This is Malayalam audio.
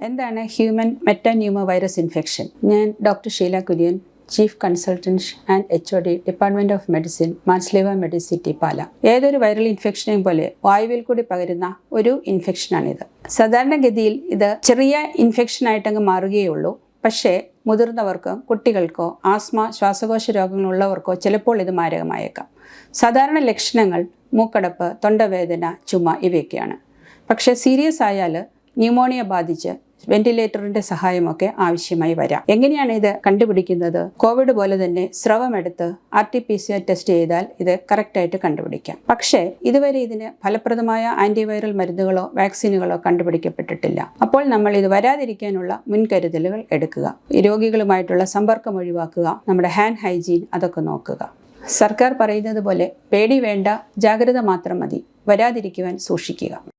എന്താണ് ഹ്യൂമൻ മെറ്റാന്യൂമ വൈറസ് ഇൻഫെക്ഷൻ ഞാൻ doctor Sheela Kurian chief consultant and H O D department of medicine Marsleeva medicity Pala ഏതൊരു വൈറൽ ഇൻഫെക്ഷനെയും പോലെ വായുവിൽ കൂടി പകരുന്ന ഒരു ഇൻഫെക്ഷനാണിത് സാധാരണഗതിയിൽ ഇത് ചെറിയ ഇൻഫെക്ഷനായിട്ടങ്ങ് മാറുകയുള്ളൂ പക്ഷേ മുതിർന്നവർക്കോ കുട്ടികൾക്കോ ആസ്മ ശ്വാസകോശ രോഗങ്ങളുള്ളവർക്കോ ചിലപ്പോൾ ഇത് മാരകമായേക്കാം. സാധാരണ ലക്ഷണങ്ങൾ മൂക്കടപ്പ് തൊണ്ടവേദന ചുമ ഇവയൊക്കെയാണ്. പക്ഷേ സീരിയസ് ആയാൽ ന്യൂമോണിയ ബാധിച്ച് വെന്റിലേറ്ററിന്റെ സഹായമൊക്കെ ആവശ്യമായി വരാം. എങ്ങനെയാണ് ഇത് കണ്ടുപിടിക്കുന്നത്? കോവിഡ് പോലെ തന്നെ സ്രവമെടുത്ത് R T P C R test ചെയ്താൽ ഇത് കറക്റ്റായിട്ട് കണ്ടുപിടിക്കാം. പക്ഷേ ഇതുവരെ ഇതിന് ഫലപ്രദമായ ആന്റിവൈറൽ മരുന്നുകളോ വാക്സിനുകളോ കണ്ടുപിടിക്കപ്പെട്ടിട്ടില്ല. അപ്പോൾ നമ്മൾ ഇത് വരാതിരിക്കാനുള്ള മുൻകരുതലുകൾ എടുക്കുക. രോഗികളുമായിട്ടുള്ള സമ്പർക്കം ഒഴിവാക്കുക. നമ്മുടെ ഹാൻഡ് ഹൈജീൻ അതൊക്കെ നോക്കുക. സർക്കാർ പറയുന്നത് പോലെ പേടി വേണ്ട ജാഗ്രത മാത്രം മതി. വരാതിരിക്കുവാൻ സൂക്ഷിക്കുക.